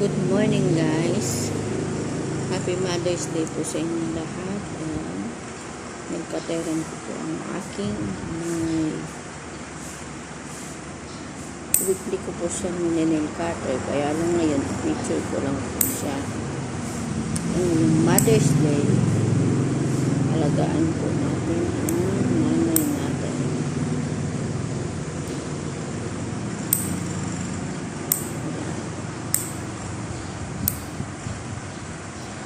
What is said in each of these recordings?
Good morning guys. Happy Mother's Day po sa inyo lahat. Ayan. Nagkateran ko po ang aking may weekly ko po siya ninenel cutter. Kaya lang ngayon, picture ko lang po siya. Ang Mother's Day, alagaan po natin ang nanay natin.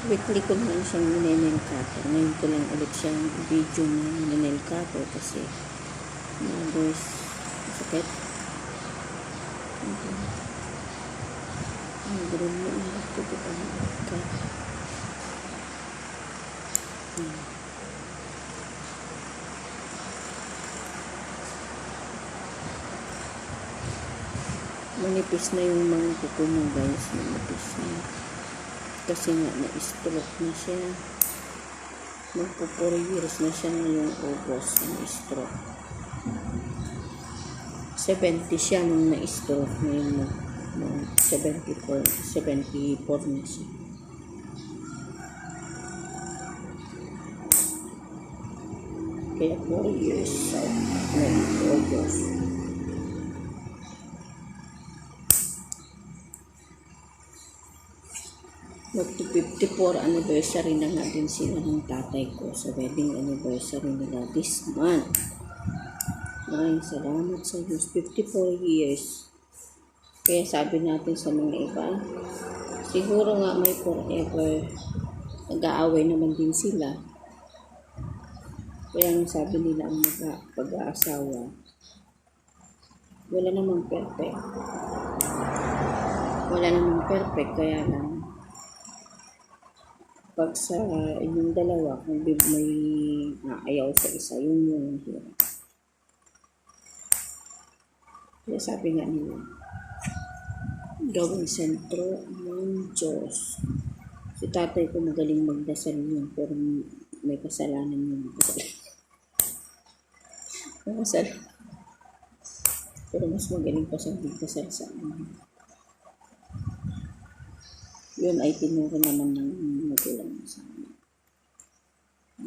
Weekly ko naman siyang ninenel cutter. Ngayon ko lang ulit siyang video na ninenel cutter kasi mothers sakit. Okay. Ang gulo mo ang ang ka. Hmm. Manipis na yung mga kuko mo guys. Manipis na kasi nga na-stroke na siya. Magpo 4 years na siya ngayong August na stroke. 70 siya nung na-stroke ngayon. Nung 74, 74 na siya. Kaya 4 years sa ngayong August. Magto 54 anniversary na nga din sila ng tatay ko sa wedding anniversary nila this month. Maraming salamat sa Diyos. 54 years. Kaya sabi natin sa mga iba, siguro nga may forever. Nag-aaway naman din sila. Kaya nga sabi nila ang mag- pag-aasawa, wala namang perfect. Wala namang perfect, kaya lang pag sa inyong dalawa, kung may naayaw sa isa, yun yung hirap. Kaya sabi nga nila, gawing sentro ng Diyos. Si tatay ko magaling magdasal yun, pero may kasalanan yun. May kasalanan. Pero mas magaling pa siyang magdasal sa amin yun ay tinuro naman ng magulang niya sa amin.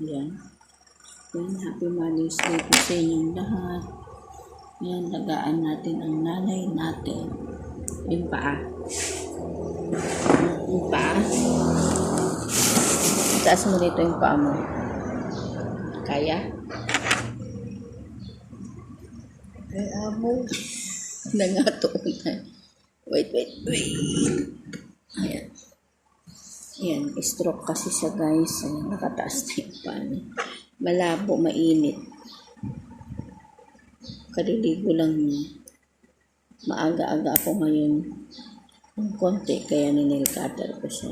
Ayan. Yan, happy Mother's Day po sa inyong lahat. Ayan, lagaan natin ang nanay natin. Yung paa. Yung paa. Taas mo dito yung paa mo. Kaya? Ay, amo. Nangatuon na. Wait, wait, wait. Ayan, stroke kasi siya guys. Ayan, nakataas na yung niya. Malabo, mainit. Kaliligo lang. Maaga-aga ako ngayon. Ng konti, kaya ninil cutter ko siya.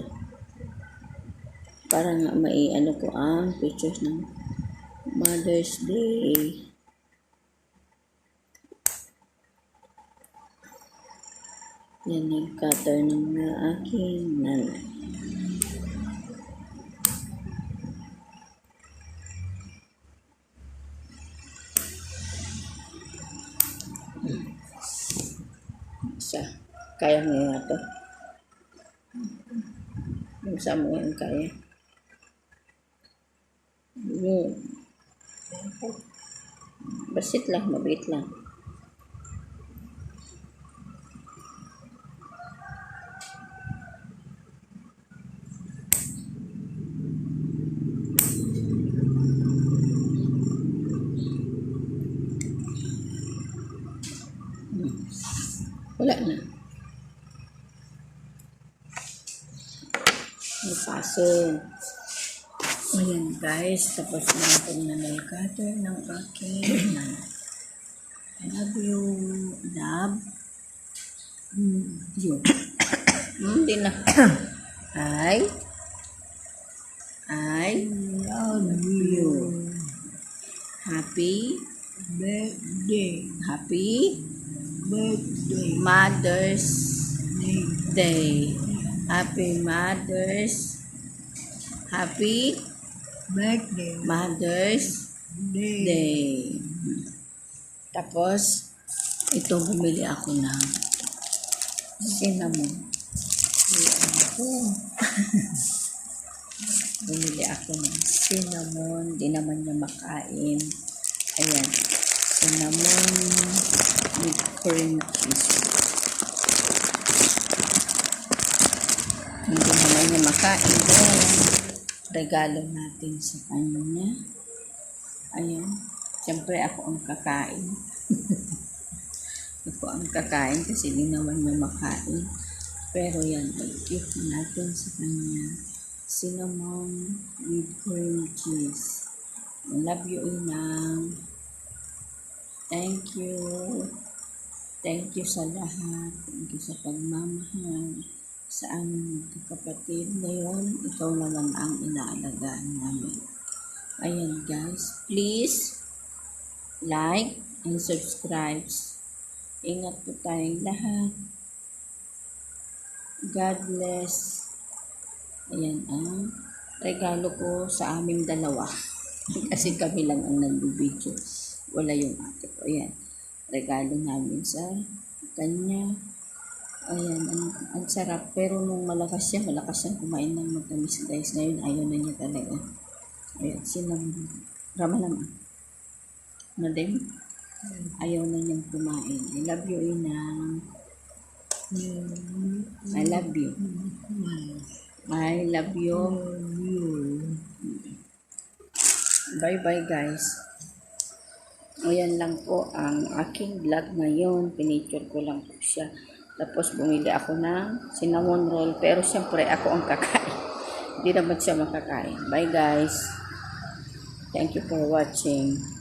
Para nga mai ano ko ang pictures ng Mother's Day. Yan yung cutter ng aking nanay. Isa. Kaya mo nga to. Yung sa mo yan kaya. Yun. Basit lang, mabait lang. Wala na. May paso. Ayan guys, tapos na itong nanay cutter ng aking. I love you. Love. Yun. Hmm, Hindi na. I. I love you. Happy. Birthday. Happy. Birthday. Mother's Day. Happy Mother's Happy Birthday. Mother's Day. Day. Tapos, ito bumili ako ng cinnamon. Bumili ako ng cinnamon. Di naman niya makain. Ayan. Cinnamon cream cheese. Hindi naman niya makain. Kaya regalo natin sa kanya. Ayan. Siyempre ako ang kakain. ako ang kakain kasi hindi naman niya makain. Pero yan, mag-gift natin sa kanya. Cinnamon with cream cheese. I love you, Inang. Thank you. Thank you sa lahat. Thank you sa pagmamahal sa aming magkakapatid. Ngayon, ikaw naman ang inaalagaan namin. Ayan guys, please like and subscribe. Ingat po tayong lahat. God bless. Ayan ang regalo ko sa aming dalawa. Kasi kami lang ang nagbibideo. Wala yung ate ko. Ayan. Regalo namin sa kanya. Ayan, ang, ang sarap. Pero nung malakas siya, malakas siyang kumain ng matamis guys. Ngayon, ayaw na niya talaga. Ayan, sinang rama naman. Madem, ayaw na niyang kumain. I love you, Inang. I love you. I love you. Bye-bye, guys. Ayan lang po ang aking vlog ngayon. Pinicture ko lang po siya. Tapos bumili ako ng cinnamon roll. Pero siyempre ako ang kakain. Hindi naman siya makakain. Bye guys. Thank you for watching.